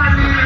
Money.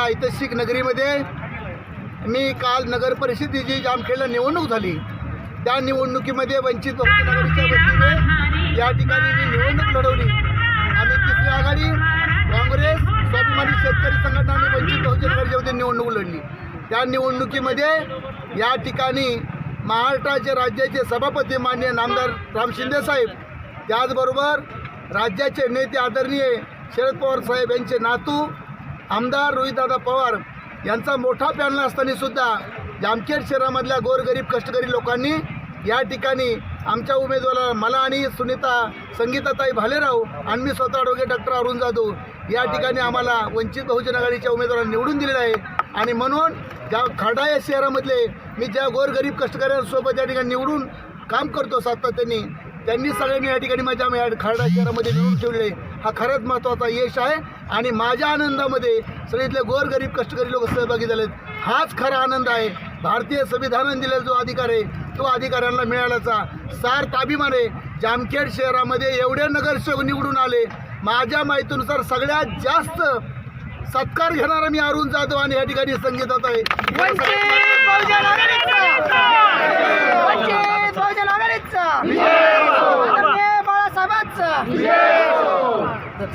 Ahilyanagar ऐतिहासिक नगरीमध्ये मी काल नगर परिषदेची जामखेडला निवडणूक झाली त्या निवडणुकीमध्ये वंचित बहुजन आघाडीच्या वतीने या ठिकाणी मी निवडणूक लढवली. आणि तिसरी आघाडी काँग्रेस स्वाभिमानी शेतकरी संघटना आणि वंचित बहुजन आघाडीच्या वतीने निवडणूक लढली. त्या निवडणुकीमध्ये या ठिकाणी महाराष्ट्राचे राज्याचे सभापती मान्य नामदार राम शिंदे साहेब त्याचबरोबर राज्याचे नेते आदरणीय शरद पवार साहेब यांचे नातू आमदार रोहितदादा पवार यांचा मोठा पॅनल असताना सुद्धा जामखेड शहरामधल्या गोरगरीब कष्टकरी लोकांनी या ठिकाणी आमच्या उमेदवाराला मला आणि सुनीता संगीताताई भालेराव आणि मी स्वतः ॲडव्होकेट डॉक्टर अरुण जाधव या ठिकाणी आम्हाला वंचित बहुजन आघाडीच्या उमेदवारांना निवडून दिलेलं आहे. आणि म्हणून ज्या खडा या शहरामधले मी ज्या गोरगरीब कष्टकऱ्यांसोबत या ठिकाणी निवडून काम करतो सातत्याने त्यांनी सगळ्यांनी या ठिकाणी माझ्या खरडा शहरामध्ये निवडून ठेवले हा खरंच महत्त्वाचा यश आहे. आणि माझ्या आनंदामध्ये सगळीतले गोरगरीब कष्टकरी लोक सहभागी झालेत हाच खरा आनंद आहे भारतीय संविधानाने दिलेला जो अधिकार आहे तो अधिकाऱ्यांना मिळाल्याचा सार अभिमान आहे जामखेड शहरामध्ये एवढे नगरसेवक निवडून आले माझ्या माहितीनुसार सगळ्यात जास्त सत्कार घेणारा मी अरुण जाधव आणि या ठिकाणी संगीतात आहे बाळासाहेबांचा